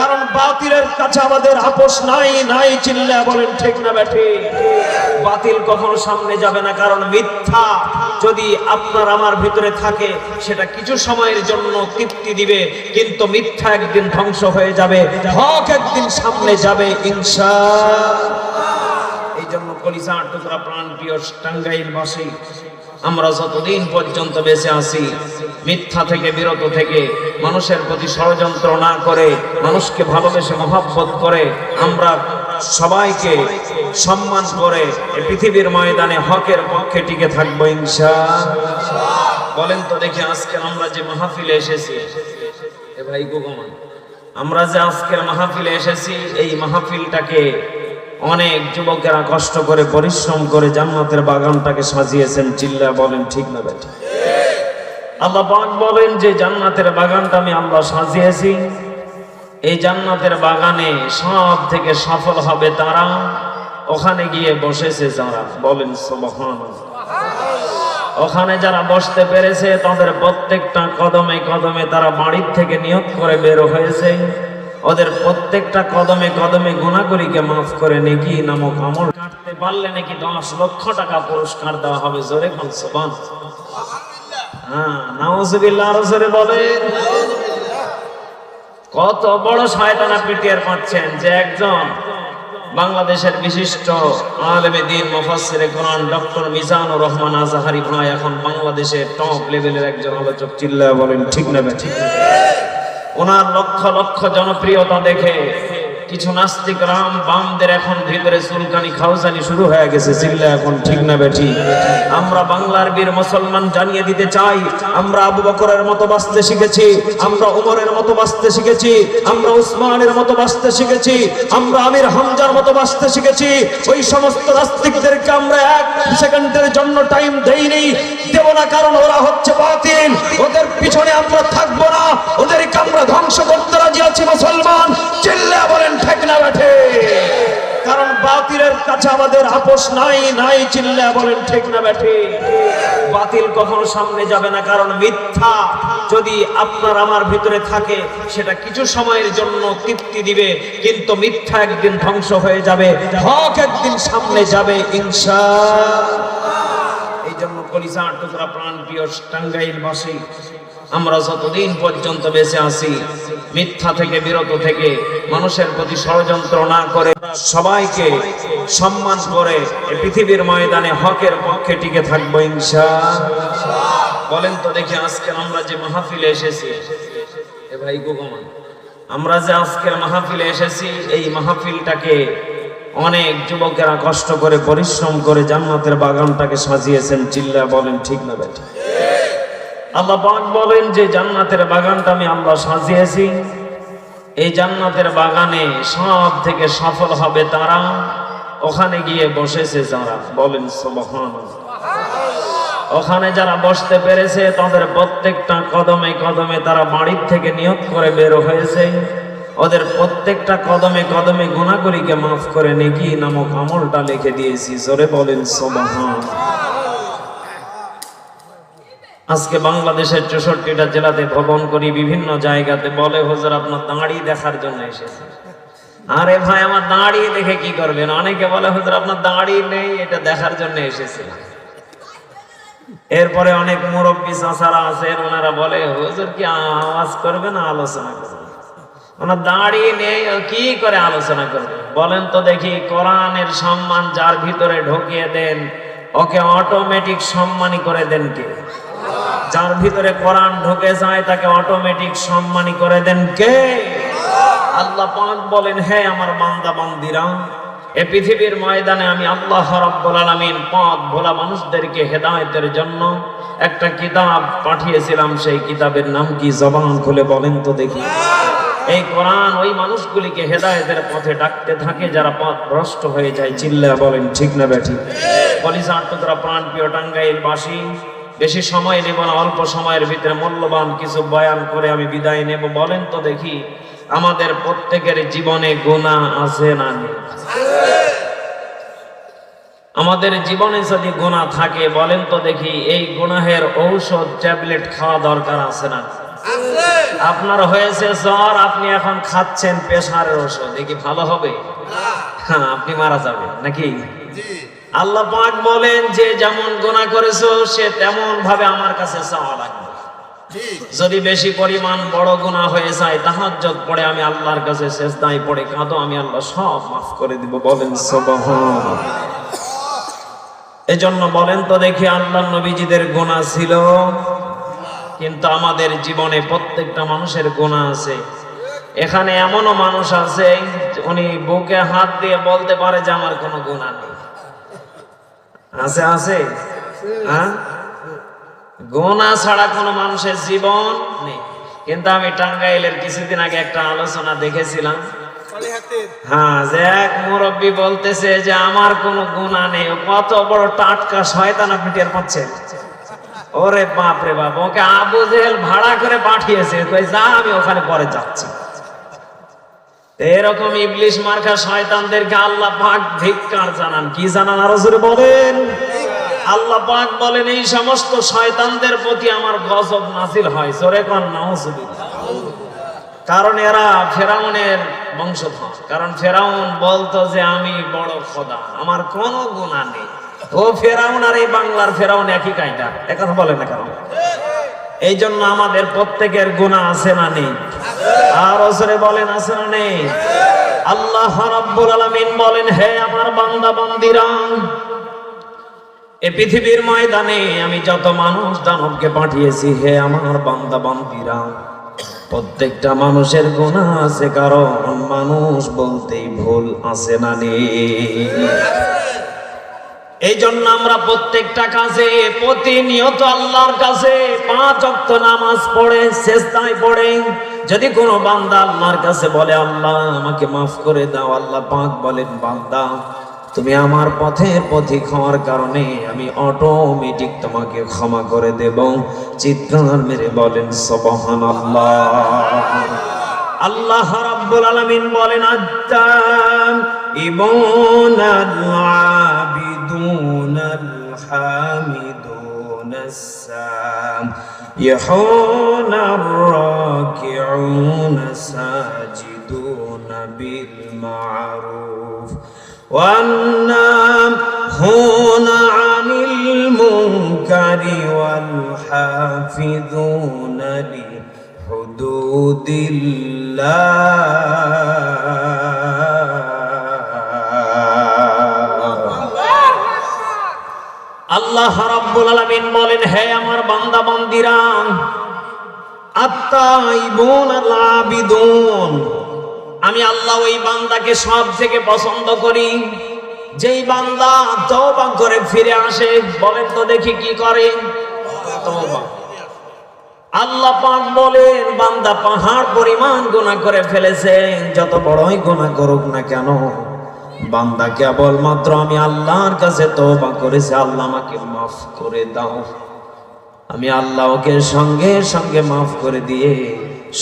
কারণ বাতিলের কাছে আমাদের আপোষ নাই নাই চিল্লা বলেন, ঠিক না ব্যাঠি? বাতিল কখনো সামনে যাবে না, কারণ মিথ্যা যদি আপনার আমার ভিতরে থাকে, সেটা কিছু সময়ের জন্য তৃপ্তি দিবে, কিন্তু মিথ্যা একদিন ধ্বংস হয়ে যাবে, হক একদিন সামনে যাবে, ইনশা এই জন্য কলিজার টুকরা প্রাণ, প্রিয় টাঙ্গাইল বাসী আমরা যতদিন পর্যন্ত বেঁচে আছি, মিথ্যা থেকে, বিরত থেকে, মানুষের প্রতি ষড়যন্ত্র না করে, মানুষকে ভালোবেসে মহাব্বত করে, আমরা সবাইকে সম্মান করে পৃথিবীর ময়দানে হকের পক্ষে টিকে থাকব ইনশা বলেন তো দেখি আজকে আমরা যে মাহফিলে এসেছি। এ ভাই গোগমান, আমরা যে আজকের মাহফিলে এসেছি, এই মাহফিলটাকে অনেক যুবকেরা কষ্ট করে, পরিশ্রম করে জান্নাতের বাগানটাকে সাজিয়েছেন। চিল্লা বলেন, ঠিক না বেটা? আল্লাহ পাক বলেন যে, জান্নাতের বাগানটা আমি আল্লাহ সাজিয়েছি। এই জান্নাতের বাগানে সব থেকে সফল হবে তারা। ওখানে গিয়ে বসেছে যারা। বলেন, সুবহানাল্লাহ। ওখানে যারা বসতে পেরেছে, তাদের প্রত্যেকটা কদমে কদমে তারা বাড়ির থেকে নিয়োগ করে বের হয়েছে। ওদের প্রত্যেকটা কদমে কদমে গুণাগুলিকে মাফ করে নেকি নামক আমল কাটতে পারলে নাকি দশ লক্ষ টাকা পুরস্কার দেওয়া হবে? জোরে হ্যাঁ জোরে কত বড় শয়তানা পিটিয়ার পাচ্ছেন যে একজন বাংলাদেশের বিশিষ্ট আলেমে দিন মুফাসসিরে কোরআন ডক্টর মিজানুর রহমান আজাহারি ভাই এখন বাংলাদেশের টপ লেভেলের একজন আলোচক চিল্লা বলেন, ঠিক না ঠিক ওনার লক্ষ লক্ষ জনপ্রিয়তা দেখে কিছু নাস্তিক রাম বামদের এখন ভিতরে চুলকানি খাউজানি শুরু হয়ে গেছে, চিল্লা এখন ঠিক না বেঠি। আমরা বাংলার বীর মুসলমান জানিয়ে দিতে চাই, আমরা আবু বকরের মতো বাঁচতে শিখেছি, আমরা উমরের মতো বাঁচতে শিখেছি, আমরা উসমানের মতো বাঁচতে শিখেছি, আমরা আমির হামজার মতো বাঁচতে শিখেছি। ওই সমস্ত নাস্তিকদেরকে আমরা এক সেকেন্ডের জন্য টাইম দেইনি, দেব না কারণ ওরা হচ্ছে বাতিল। ওদের পিছনে আমরা থাকব না, ওদেরকে আমরা ধ্বংস করতে রাজি আছি মুসলমান। চিল্লা বলেন ঠিক না কারণ বাতিলের কাছে আমাদের আপোষ নাই নাই চিল্লা বলেন ঠিক না বেঠে বাতিল কখনো সামনে যাবে না, কারণ মিথ্যা যদি আপনার আমার ভিতরে থাকে, সেটা কিছু সময়ের জন্য তৃপ্তি দিবে, কিন্তু মিথ্যা একদিন ধ্বংস হয়ে যাবে, হক একদিন সামনে যাবে, ইনশা এই জন্য কলিজার টুকরা প্রাণ, প্রিয় টাঙ্গাইল বাসী আমরা যতদিন পর্যন্ত বেঁচে আছি, মিথ্যা থেকে, বিরত থেকে, মানুষের প্রতি ষড়যন্ত্র না করে সবাইকে সম্মান করে পৃথিবীর ময়দানে হকের পক্ষে টিকে থাকব ইনশা বলেন তো দেখি আজকে আমরা যে মাহফিলে এসেছি, এ ভাই গোগমান, আমরা যে আজকের মাহফিলে এসেছি, এই মাহফিলটাকে অনেক যুবকেরা কষ্ট করে, পরিশ্রম করে জান্নাতের বাগানটাকে সাজিয়েছেন চিল্লা বলেন ঠিক না বেটা? আল্লাহ পাক বলেন যে জান্নাতের বাগানটা আমি আল্লাহ সাজিয়েছি। এই জান্নাতের বাগানে সব থেকে সফল হবে তারা। ওখানে গিয়ে বসেছে যারা। বলেন সুবহানাল্লাহ। ওখানে যারা বসতে পেরেছে, তাদের প্রত্যেকটা কদমে কদমে তারা বাড়ির থেকে নিয়োগ করে বের হয়েছে। ওদের প্রত্যেকটা কদমে কদমে গুণাগুলিকে মাফ করে নেকি নামক আমলটা লিখে দিয়েছি। জোরে বলেন সুবহান আজকে বাংলাদেশের চৌষট্টিটা জেলাতে ভ্রমণ করি, বিভিন্ন জায়গাতে বলে, হুজুর, আপনার দাঁড়ি দেখার জন্য এসেছে। আরে ভাই, আমার দাঁড়িয়ে দেখে কি করবেন? অনেকে বলে, হুজুর, আপনার দাঁড়ি নেই, এটা দেখার জন্য এসেছে। এরপরে অনেক মুরব্বী চাষারা আছেন ওনারা বলে, হুজুর, কি আওয়াজ করবে না আলোচনা করবে? ওনার দাঁড়িয়ে নেই কি করে আলোচনা করবে? বলেন তো দেখি, কোরআনের সম্মান যার ভিতরে ঢুকিয়ে দেন, ওকে অটোমেটিক সম্মানী করে দেন কে? যার ভিতরে কোরআন ঢুকে যায়, তাকে অটোমেটিক সম্মানী করে দেন কে? আল্লাহ পাক বলেন, হে আমার বান্দা বান্দিরা, এ পৃথিবীর ময়দানে আমি আল্লাহ রাব্বুল আলামিন পথ ভোলা মানুষদেরকে হেদায়েতের জন্য একটা কিতাব পাঠিয়েছিলাম। সেই কিতাবের নাম কি? জবান খুলে বলেন তো দেখি। এই কোরআন ওই মানুষগুলিকে হেদায়েতের পথে ডাকতে থাকে যারা পথ ভ্রষ্ট হয়ে যায়। চিল্লা বলেন, ঠিক না ব্যাঠি কলিজার টুকরা প্রাণ প্রিয় টাঙ্গাইল বাসী বেশি সময় নেব না অল্প সময়ের ভিতরে মূল্যবান কিছু বয়ান করে আমি বিদায় নেব। বলেন তো দেখি আমাদের প্রত্যেকের জীবনে গুণা আছে না আমাদের জীবনে যদি গুণা থাকে বলেন তো দেখি এই গুনাহের ঔষধ ট্যাবলেট খাওয়া দরকার আছে না আপনার হয়েছে জ্বর আপনি এখন খাচ্ছেন প্রেশারের ওষুধ এ কি ভালো হবে? হ্যাঁ আপনি মারা যাবেন নাকি? জি। আল্লাহ পাক বলেন যে যেমন গোনা করেছ সে তেমন ভাবে আমার কাছে চাওয়া লাগবে। ঠিক। যদি বেশি পরিমাণ বড় গুনাহ হয়ে যায় তাহাজ্জুদ পড়ে আমি আল্লাহর কাছে সেজদায় পড়ে কাঁদো আমি আল্লাহ সব মাফ করে দিব। বলেন এজন্য বলেন তো দেখি আল্লাহ নবীজিদের গোনা ছিল কিন্তু আমাদের জীবনে প্রত্যেকটা মানুষের গুনাহ আছে। এখানে এমনও মানুষ আছে উনি বুকে হাত দিয়ে বলতে পারে যে আমার কোনো গুনাহ নেই। আছে আছে। হ্যাঁ? গোনা ছাড়া কোনো মানুষের জীবন নেই। কিন্তু আমি টাঙ্গাইলের কিছুদিন আগে একটা আলোচনা দেখেছিলাম। হ্যাঁ যে এক মুরব্বী বলতেছে যে, আমার কোনো গুণা নেই। কত বড় টাটকা শয়তান আপনি টের পাচ্ছেন ওরে বাপ রে বাপ, ওকে আবু জেহেল ভাড়া করে পাঠিয়েছে। যা, আমি ওখানে পরে যাচ্ছি। এরকম ইবলিশ মার্কা শয়তানদেরকে আল্লাহ পাক ধিক্কার জানান। কি জানান আরও জোরে বলেন? আল্লাহ পাক বলেন, এই সমস্ত শয়তানদের প্রতি আমার গজব নাজিল হয়। জোরে কন, নাউজুবিল্লাহ। কারণ এরা ফেরাউনের বংশধর। কারণ ফেরাউন বলতো যে, আমি বড় খোদা, আমার কোনো গুণা নেই। ও ফেরাউন আর এই বাংলার ফেরাউন একই কায়দা। এখন বলে না কারণ এই জন্য আমাদের প্রত্যেকের গুণা আছে না নেই? মানুষ প্রত্যেকটা মানুষের গুণা আছে, কারণ মানুষ বলতেই ভুল, আছে না এই জন্য আমরা প্রত্যেকটা কাজে প্রতিনিয়ত আল্লাহর কাছে পাঁচ অক্ত নামাজ পড়ে শেষদায় পড়ে যদি কোনো বান্দা আল্লাহর কাছে বলে, আল্লাহ, আমাকে মাফ করে দাও, আল্লাহ পাক বলেন, বান্দা, তুমি আমার পথের পথিক হওয়ার কারণে আমি অটোমেটিক তোমাকে ক্ষমা করে দেব। চিৎকার মেরে বলেন সবহান আল্লাহ আল্লাহ রাব্বুল আলামিন বলেন আত্তাম ইবনাল আবিদুনাল হামিদুনাস সাম يحون الراكعون ساجدون بالمعروف والناهون عن المنكر والحافظون لحدود الله আল্লাহ রাব্বুল আলামিন বলেন, হে আমার বান্দা, বান্দিরা, আত্তাইবুন আল আবিদুন আমি আল্লাহ ওই বান্দাকে সব থেকে পছন্দ করি। যেই বান্দা তওবা করে ফিরে আসে, বলেন তো দেখি কি করে? তওবা। আল্লাহ পাক বলেন, বান্দা পাহাড় পরিমাণ গুনাহ করে ফেলেছেন যত বড়ই গুনাহ করুক না কেন বান্দা কেবল মাত্র আমি আল্লাহর কাছে তওবা করেছি, আল্লাহ আমাকে মাফ করে দাও। আমি আল্লাহকে সঙ্গে সঙ্গে মাফ করে দিয়ে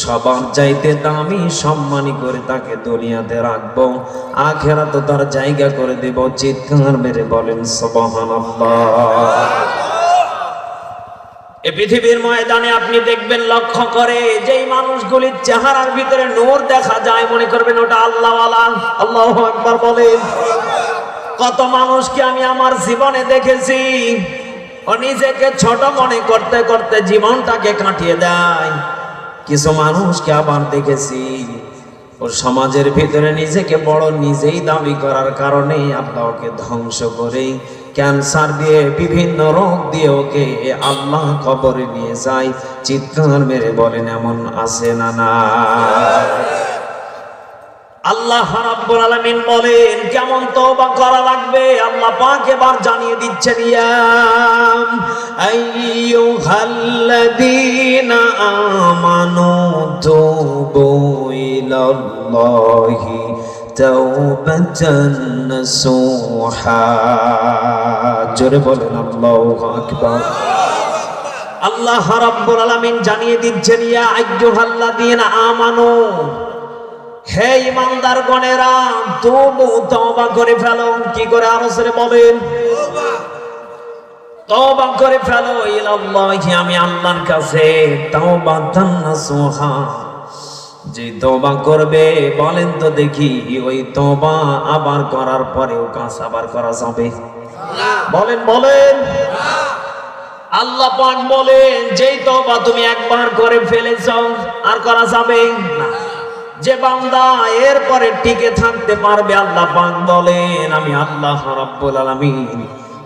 সবার চাইতে দামি সম্মানী করে তাকে দুনিয়াতে রাখব আখেরা তো তার জায়গা করে দেব। চিৎকার মেরে বলেন সবহান এ পৃথিবীর ময়দানে আপনি দেখবেন লক্ষ্য করে যেই মানুষগুলির চেহারার ভিতরে নূর দেখা যায়, মনে করবেন ওটা আল্লাহ আল্লাহ একবার বলেন। কত মানুষকে আমি আমার জীবনে দেখেছি, ও নিজেকে ছোট মনে করতে করতে জীবনটাকে কাটিয়ে দেয়। কিছু মানুষকে আবার দেখেছি, ও সমাজের ভিতরে নিজেকে বড় নিজেই দাবি করার কারণে আল্লাহ ওকে ধ্বংস করে ক্যান্সার দিয়ে, বিভিন্ন রোগ দিয়ে ওকে আল্লাহ কবরে নিয়ে যায়। চিৎকার মেরে বলেন, এমন আছে না না। আল্লাহ রাব্বুল আলামিন বলেন কেমন তওবা করা লাগবে, আল্লাহ পাক এবার জানিয়ে দিচ্ছেন ইয়াম আইয়ুহাল্লাযীনা আমানু তুবু ইলাল্লাহি তাওবাতান নাসুহা জোরে বলেন আল্লাহু আকবার। আল্লাহ রাব্বুল আলামিন জানিয়ে দিচ্ছেন ইয়া আইয়ুহাল্লাযীনা আমানু হে ইমানদার গণেরা তবু তওবা করে ফেলো। কি করে আরও সরে বলেন? তওবা। করে ফেলো ইলাল্লাহি আমি আল্লাহর কাছে তওবা তান্নাসুহা যে তওবা করবে, বলেন তো দেখি, ওই তওবা আবার করার পরেও কাজ আবার করা যাবে। বলেন বলেন। আল্লাহ পাক বলেন, যেই তওবা তুমি একবার করে ফেলেছো, আর করা যাবে না। যে বান্দা এরপরে টিকে থাকতে পারবে, আল্লাহ পাক বলেন, আমি আল্লাহ রাব্বুল আলামিন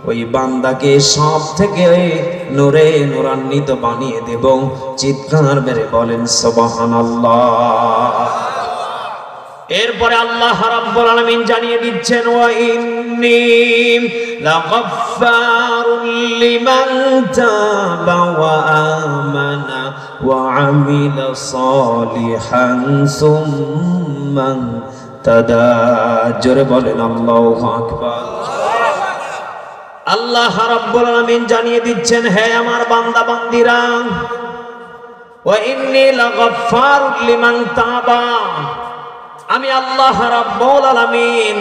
ওই বান্দাকে সব থেকে নূরে নূরান্বিত বানিয়ে দেব। চিৎকার মেরে বলেন, সুবহানাল্লাহ। এরপরে আল্লাহ আলামিন জানিয়ে দিচ্ছেন, ওয়া ওয়া আমিলা জোরে বলেন, আল্লাহু আকবার। আল্লাহ রাব্বুল আলামিন জানিয়ে দিচ্ছেন, হে আমার বান্দা বান্দিরা, ওয়া ইন্নী লাগাফফারুল লিমান তাবা। আমি আল্লাহ রাব্বুল আলামিন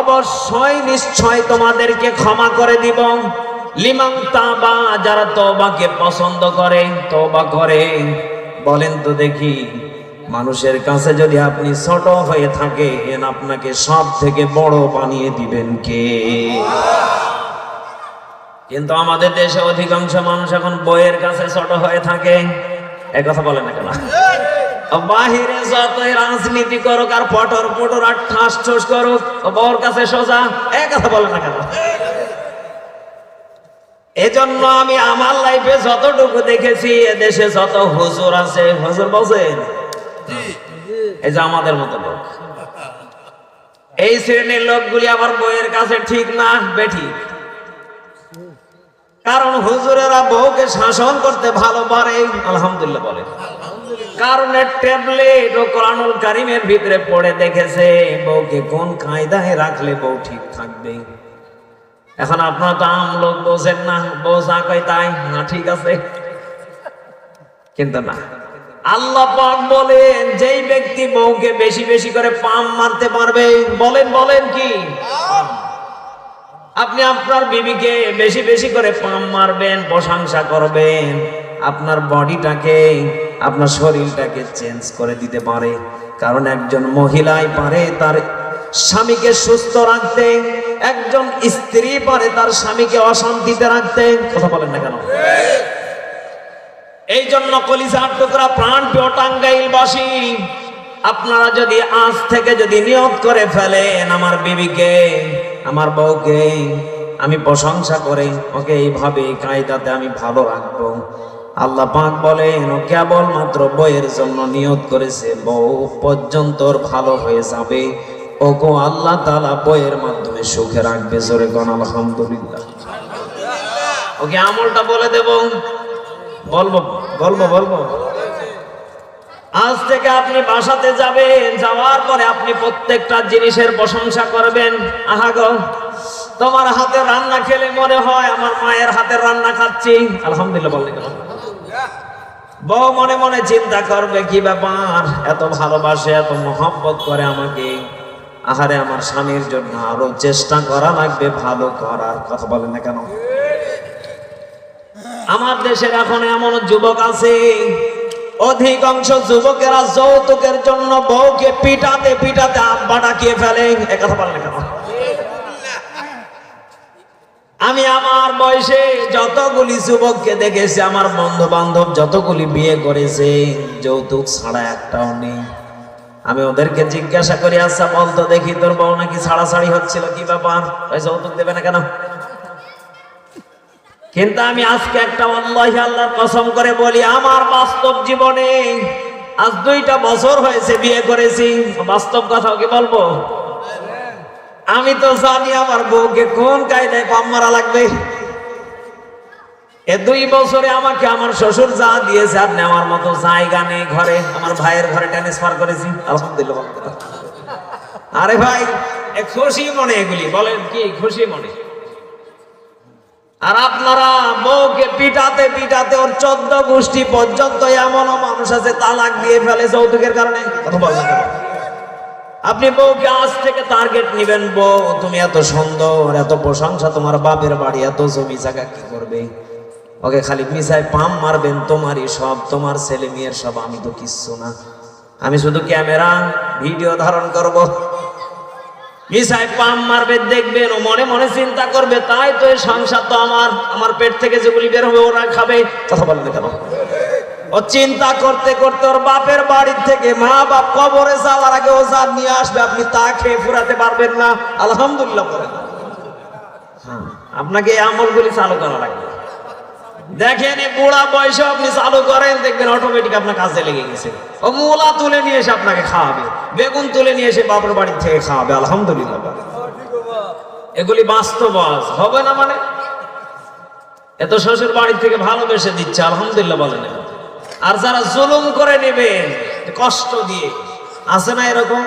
অবশ্যই নিশ্চয় তোমাদেরকে ক্ষমা করে দিব। লিমান তাবা, যারা তওবাকে পছন্দ করে, তওবা করে। বলেন তো দেখি, মানুষের কাছে যদি আপনি ছোট হয়ে থাকেন আপনাকে সব থেকে বড় বানিয়ে দিবেন কে? কিন্তু আমাদের দেশে অধিকাংশ মানুষ এখন বইয়ের কাছে ছোট হয়ে থাকে। এ কথা বলে না কেন? বাহিরে যতই রাজনীতি করুক আর পটর পটর আর ঠাস ঠুস করুক, ও বউর কাছে সোজা, এ কথা বলে না কেন? এজন্য আমি আমার লাইফে যতটুকু দেখেছি দেশে যত হুজুর আছে, হুজুর বলছেন এই যে আমাদের মতো লোক। এই শ্রেণির লোকগুলি আবার বইয়ের কাছে ঠিক না, বেঠিক। কারণ হুজুরেরা বউকে শাসন করতে ভালো পারে আলহামদুলিল্লাহ বলে। কারণ ট্যাবলেট ও কোরআনুল কারিমের ভিতরে পড়ে দেখেছে, বউকে কোন কায়দায় রাখলে বউ ঠিক থাকবে? এখন আপনারা তো আম লোক বোঝেন না, বউ যা কয় তাই, না ঠিক আছে? কিন্তু না। আল্লাহ পাক বলেন, যেই ব্যক্তি বউকে বেশি বেশি করে পাম মারতে পারবে, বলেন বলেন কি? আপনি আপনার বিবিকে বেশি বেশি করে পাম মারবেন, প্রশংসা করবেন। আপনার বডিটাকে, আপনার শরীরটাকে চেঞ্জ করে দিতে পারে। কারণ একজন মহিলাই পারে তার স্বামীকে সুস্থ রাখতে, একজন স্ত্রী পারে তার স্বামীকে অশান্তিতে রাখতে। কথা বলেন না কেন? এই জন্য কলিজার টুকরা প্রাণ প্রিয় টাঙ্গাইলবাসী আপনারা যদি আজ থেকে যদি নিয়োগ করে ফেলেন আমার বিবিকে আমার বউকে আমি প্রশংসা করে, ওকে এইভাবে কায়দাতে আমি ভালো রাখব। আল্লাহ পাক বলেন, ও কেবল মাত্র বইয়ের জন্য নিয়ত করেছে, বউ পর্যন্ত ভালো হয়ে যাবে। ওকে আল্লাহ তালা বইয়ের মাধ্যমে সুখে রাখবে, জোরে গণ আলহামদুলিল্লাহ। ওকে আমলটা বলে দেব। বলব বলব বলব। আজ থেকে আপনি বাসাতে যাবেন, যাওয়ার পরে আপনি প্রত্যেকটা জিনিসের প্রশংসা করবেন। আহা গো, তোমার হাতের রান্না খেলে মনে হয় আমার মায়ের হাতের রান্না খাচ্ছি। আলহামদুলিল্লাহ বললেন বউ মনে মনে চিন্তা করবে, কি ব্যাপার? এত ভালোবাসে, এত মহব্বত করে আমাকে। আহারে, আমার স্বামীর জন্য আরও চেষ্টা করা লাগবে, ভালো করার কথা বলেন না কেন? আমার দেশের এখন এমন যুবক আছে অধিকাংশ যুবকেরা যৌতুকের জন্য বউকে পিটাতে পিটাতে আব্বা ডাকিয়ে ফেলে। এ কথা বলেন কেন? আমি আমার বয়সে যতগুলি যুবককে দেখেছি, আমার বন্ধু বান্ধব যতগুলি বিয়ে করেছে, যৌতুক ছাড়া একটাও নেই। আমি ওদেরকে জিজ্ঞাসা করি আচ্ছা বলতো দেখি, তোর বউ নাকি ছাড়াছাড়ি হচ্ছিল, কি ব্যাপার? যৌতুক দেবে না কেন? কিন্তু আমি আজকে একটা আল্লাহ আল্লাহর কসম করে বলি, আমার বাস্তব জীবনে আজ দুইটা বছর হয়েছে বিয়ে করেছি। বাস্তব কথা কি বলব? আমি তো জানি আমার বউকে কোন কায়দায় পাম মারা লাগবে। এ দুই বছরে আমাকে আমার শ্বশুর যা দিয়েছে, আর নেওয়ার মতো জায়গা নেই ঘরে। আমার ভাইয়ের ঘরে ট্রান্সফার করেছি। আলহামদুলিল্লাহ আরে ভাই খুশি মনে এগুলি, বলেন কি, খুশি মনে? আর আপনারা বউকে পিটাতে পিটাতে ওর চোদ্দ গোষ্ঠী পর্যন্ত এমনও মানুষ আছে, তালাক দিয়ে ফেলে যৌতুকের কারণে। আপনি বউকে আজ থেকে টার্গেট নিবেন, বউ, তুমি এত সুন্দর, এত প্রশংসা, তোমার বাপের বাড়ি, এত জমি জায়গা, কি করবে? ওকে খালি মিসায় পাম মারবেন, তোমারই সব, তোমার ছেলে মেয়ের সব, আমি তো কিচ্ছু না। আমি শুধু ক্যামেরা, ভিডিও ধারণ করব। মিসায় পাম মারবে, দেখবেন ও মনে মনে চিন্তা করবে, তাই তো এই সংসার তো আমার আমার পেট থেকে যেগুলি বের হবে ওরা খাবে। কথা বলেন না কেন? ও চিন্তা করতে করতে ওর বাপের বাড়ির থেকে মা বাপ কবরে যাওয়ার আগে ও যা নিয়ে আসবে, আপনি তা খেয়ে ফুরাতে পারবেন না। আলহামদুলিল্লাহ বলেন। হ্যাঁ আপনাকে এই আমলগুলি চালু করা লাগবে। দেখেন এই বুড়া বয়সে আপনি চালু করেন, দেখবেন অটোমেটিক আপনার কাজে লেগে গেছে। ও মূলা তুলে নিয়ে এসে আপনাকে খাওয়াবে, বেগুন তুলে নিয়ে এসে বাপের বাড়ি থেকে খাওয়াবে, আলহামদুলিল্লাহ। এগুলি বাস্তব হবে না মানে? এত শ্বশুর বাড়ি থেকে ভালোবেসে দিচ্ছে, আলহামদুলিল্লাহ বলেন আর যারা জুলুম করে নেবেন, কষ্ট দিয়ে, আছে না এরকম?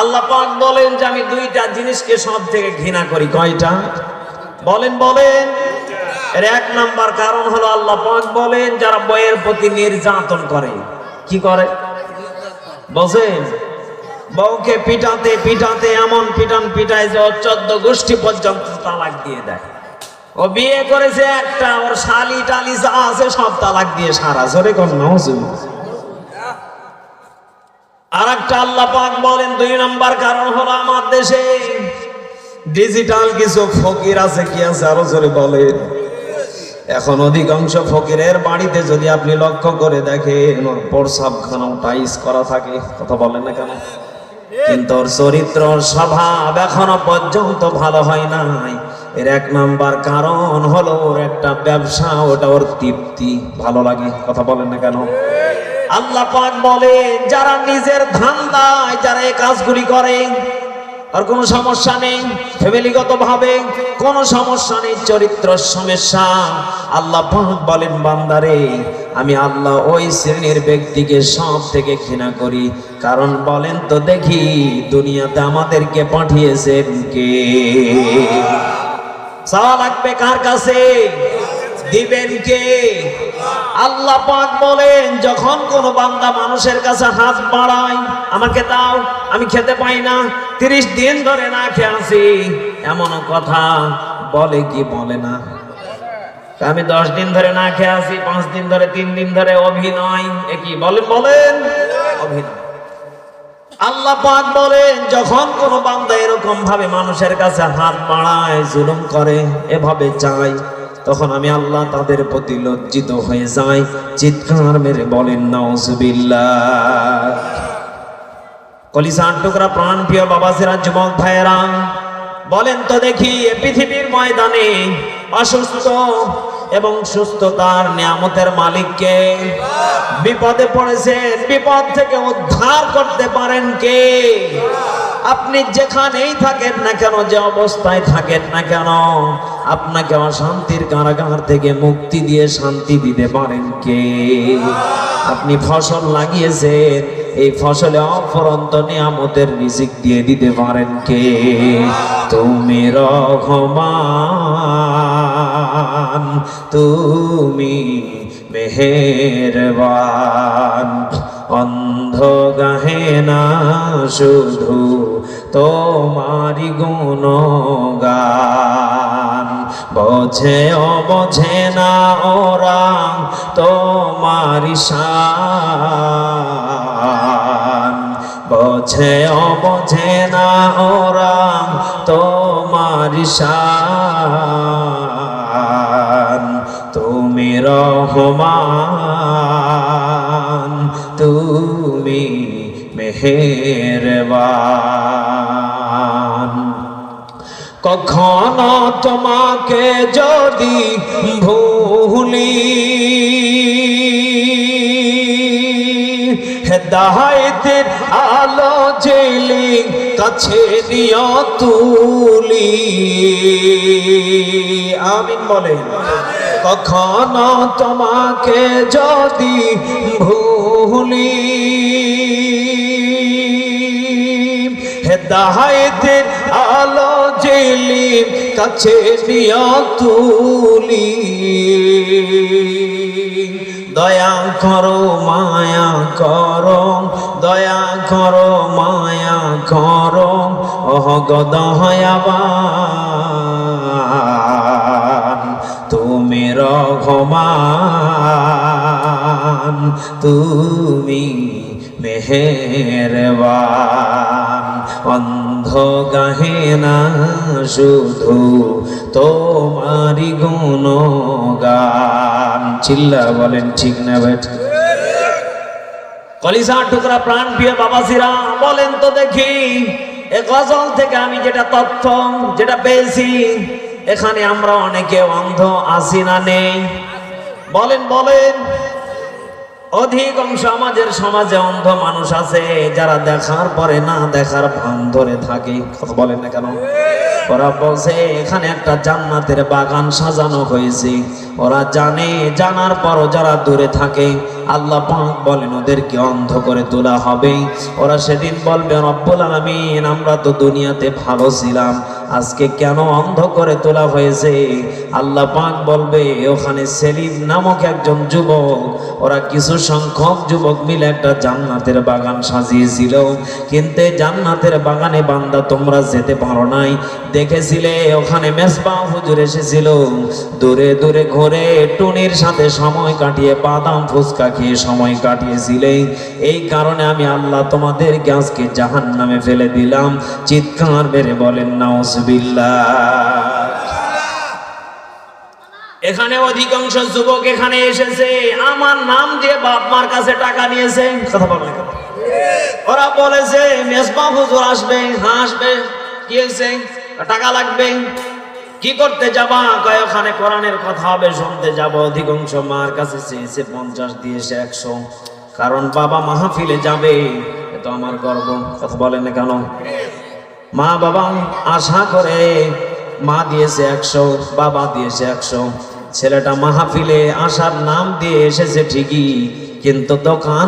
আল্লাহ পাক বলেন যে আমি দুইটা জিনিসকে সব থেকে ঘৃণা করি, কয়টা? বলেন বলেন। এর এক নাম্বার কারণ হলো আল্লাহ পাক বলেন, যারা বইয়ের প্রতি নির্যাতন করে, কি করে? বসেন। বউকে পিটাতে পিটাতে এমন পিটান পিটায় যে চোদ্দ গোষ্ঠী পর্যন্ত তালাক দিয়ে দেয়। ও বিয়ে করেছে একটা, ওর শালি টালি যা আছে সব তালাক দিয়ে সারা। জোরে কোন আর একটা আল্লাহ পাক বলেন, দুই নম্বর কারণ হলো আমার দেশে ডিজিটাল কিছু ফকির আছে কি আছে আরও জোরে বলেন। এখন অধিকাংশ ফকিরের বাড়িতে যদি আপনি লক্ষ্য করে দেখেন, ওর প্রসাবখানাও টাইস করা থাকে, কথা বলেন না কেন? কিন্তু ওর চরিত্র স্বভাব এখনও পর্যন্ত ভালো হয় নাই। এর এক নাম্বার কারণ হলো ওর একটা ব্যবসা, ওটা ওর তৃপ্তি, ভালো লাগে, কথা বলেন না কেন? আল্লাহ পাক বলে, যারা নিজের ধান্দায়, যারা এই কাজগুলি করে আর কোনো সমস্যা নেই ফ্যামিলিগত ভাবে কোনো সমস্যা নেই, চরিত্র সমস্যা। আল্লাহ বলেন, বান্দারে, আমি আল্লাহ ওই শ্রেণির ব্যক্তিকে সব থেকে ঘৃণা করি। কারণ বলেন তো দেখি, দুনিয়াতে আমাদেরকে পাঠিয়েছেন কে? চাওয়া লাগবে কার কাছে? দিবেন কে? আল্লাহ পাক বলেন, যখন কোন বান্দা মানুষের কাছে হাত বাড়ায়, আমাকে দাও, আমি খেতে পাই না, তিরিশ দিন ধরে না খেয়ে আছি। এমন কথা বলে কি বলে না? আমি দশ দিন ধরে না খেয়ে আছি, পাঁচ দিন ধরে, তিন দিন ধরে অভিনয়। এ কি বলেন বলেন? অভিনয়। আল্লাহ পাক বলেন, যখন কোন বান্দা এরকম ভাবে মানুষের কাছে হাত বাড়ায়, জুলুম করে, এভাবে চায়। তখন আমি আল্লাহ তাদের প্রতি লজ্জিত হয়ে যাই। চিৎকার মেরে বলেন, নাউজুবিল্লাহ। কলিসান টুকরা প্রাণ প্রিয় বাবাসেরা যুবক ভাইয়েরা, বলেন তো দেখি পৃথিবীর ময়দানে অসুস্থ এবং সুস্থতার নিয়ামতের মালিককে বিপদে পড়েছেন, বিপদ থেকে উদ্ধার করতে পারেন কে? আপনি যেখানেই থাকেন না কেন, যে অবস্থায় থাকেন না কেন, আপনাকে অশান্তির কারাগার থেকে মুক্তি দিয়ে শান্তি দিতে পারেন কে? আপনি ফসল লাগিয়েছেন, এই ফসলে অফরন্ত নিয়ামতের রিজিক দিয়ে দিতে পারেন কে? তুমি রহমান, তুমি মেহেরবান। অন্ধ গাহে না শুধু তোমারি গুণগান। বোঝে অবোঝে না ওরা তোমারি শান বোঝে অবোঝে না ওরা তোমারি শান তুমি রহমান। মেহেরবান কখনো তোমাকে যদি ভুলি, হেদায়তের আলো জেলি কাছে নিয় তুলি। আমিন বলেন। কখনো তোমাকে যদি ভুলি হেদায়তের আলো জেলি কাছে নিয় তুলি। দয়া করো, মায়া করো, দয়া করো, মায়া করো ওহ গদহয়াবান তুমি রঘমান তুমি মেহেরবান। অন্ধ গাহে না, শুধু তোমারি গুণগান। চিল্লা, বলেন ঠিক না বেঠ কলিসা টুকরা প্রাণ প্রিয় বাবাজিরা, বলেন তো দেখি, এ গজল থেকে আমি যেটা তথ্য, যেটা পেয়েছি, এখানে আমরা অনেকে অন্ধ আসি না নেই। বলেন বলেন। অধিকাংশ আমাদের সমাজে অন্ধ মানুষ আছে, যারা দেখার পরে না দেখার ভান ধরে থাকে। কথা বলেন না কেন? ওরা বলছে, এখানে একটা জান্নাতের বাগান সাজানো হয়েছে। ওরা জানে, জানার পরও যারা দূরে থাকে, আল্লাহ পাক বলেন, ওদেরকে অন্ধ করে তোলা হবে। ওরা সেদিন বলবে, রব্বুল আলামিন, আমরা তো দুনিয়াতে ভালো ছিলাম। আজকে কেন অন্ধ করে তোলা হয়েছে? আল্লাহ পাক বলবে, ওখানে সেলিম নামক একজন যুবক, ওরা কিছু সংখ্যক যুবক মিলে একটা জান্নাতের বাগান সাজিয়েছিল। কিন্তু জান্নাতের বাগানে বান্দা তোমরা যেতে পারো নাই। দেখেছিলে ওখানে মেসবা হুজুর এসেছিল। দূরে দূরে ঘুরে টুনির সাথে সময় কাটিয়ে বাদাম ফুচকা খেয়ে সময় কাটিয়েছিলে। এই কারণে আমি আল্লাহ তোমাদের আজকে জাহান নামে ফেলে দিলাম। চিৎকার মেরে বলেন নাউজবিল্লাহ। এখানে অধিকাংশ যুবক এখানে এসেছে। আমার নাম দিয়ে বাপ মার কাছে টাকা নিয়েছে। কথা বলো না কেন? ওরা বলেছে মেজবা হুজুর আসবে আসবে কি হয়েছে? টাকা লাগবে। কি করতে যাবা? কয়, ওখানে কোরআনের কথা হবে, শুনতে যাব। অধিকাংশ মার কাছে চেয়েছে পঞ্চাশ দিয়েছে একশো। কারণ বাবা মাহফিলে যাবে, এ তো আমার গর্ব। কথা বলেন না কেন? মা বাবা আশা করে, মা দিয়েছে একশো, বাবা দিয়েছে একশো। ছেলেটা মাহফিলে আসার নাম দিয়ে এসেছে ঠিকই, কিন্তু দোকান